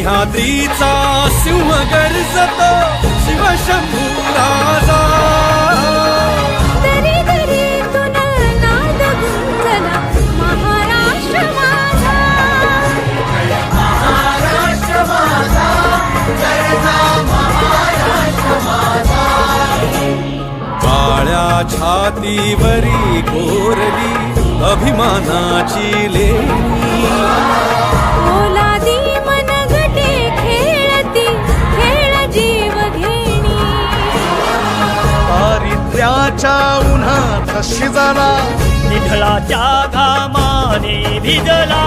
सह्याद्रीचा सिंह गर्जतो शिवशंभू राजा. नाद महाराष्ट्र माझा. काळ्या छातीवरी कोरली अभिमानाची लेणी. दारिद्र्याच्या उन्हात शिजला निधळाच्या घामाने भिजला.